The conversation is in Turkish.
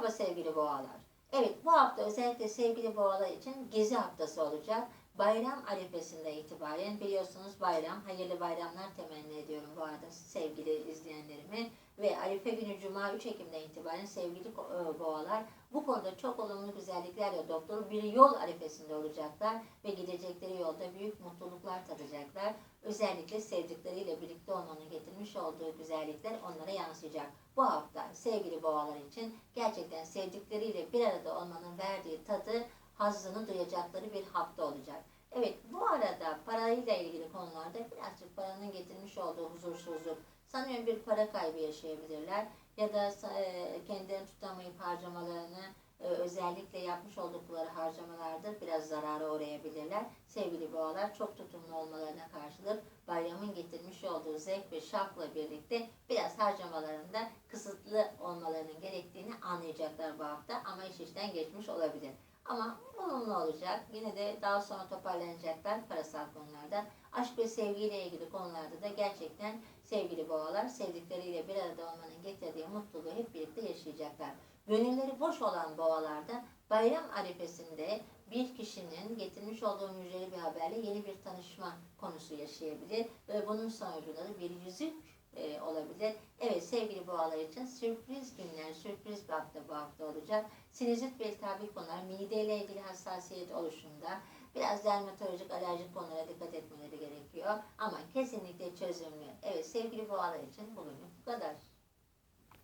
Merhaba sevgili boğalar. Evet bu hafta özellikle sevgili boğalar için gezi haftası olacak. Bayram arifesinden itibaren biliyorsunuz bayram, hayırlı bayramlar temenni ediyorum bu arada sevgili izleyenlerime. Ve Arife günü Cuma 3 Ekim'den itibaren sevgili e, boğalar konuda çok olumlu güzelliklerle doktoru bir yol arifesinde olacaklar ve gidecekleri yolda büyük mutluluklar tadacaklar. Özellikle sevdikleriyle birlikte olmanın getirmiş olduğu güzellikler onlara yansıyacak. Bu hafta sevgili boğalar için gerçekten sevdikleriyle bir arada olmanın verdiği tadı, hazzını duyacakları bir hafta olacak. Evet bu arada parayla ilgili konularda birazcık paranın getirmiş olduğu huzursuzluk, sanıyorum bir para kaybı yaşayabilirler ya da e, kendilerini tutamayıp harcamalarını e, özellikle yapmış oldukları harcamalarda biraz zarara uğrayabilirler. Sevgili boğalar çok tutumlu olmalarına karşılık bayramın getirmiş olduğu zevk ve şarkla birlikte biraz harcamalarında kısıtlı olmalarının gerektiğini anlayacaklar bu hafta ama iş işten geçmiş olabilir. Ama olumlu olacak. Yine de daha sonra toparlanacaklar parasal konularda. Aşk ve sevgiyle ilgili konularda da gerçekten sevgili boğalar sevdikleriyle bir arada olmanın getirdiği mutluluğu hep birlikte yaşayacaklar. Gönülleri boş olan boğalarda bayram arifesinde bir kişinin getirmiş olduğu müjdeli bir haberle yeni bir tanışma konusu yaşayabilir ve bunun sonucunda da bir yüzük e, olabilir. Evet sevgili boğalar için sürpriz günler, sürpriz bir hafta bu hafta olacak. Sinüzit ve iltihabi konular, mideyle ilgili hassasiyet oluşunda biraz dermatolojik, alerjik konulara dikkat etmeleri gerekiyor. Ama kesinlikle çözümlü. Evet sevgili boğalar için bugünlük bu kadar.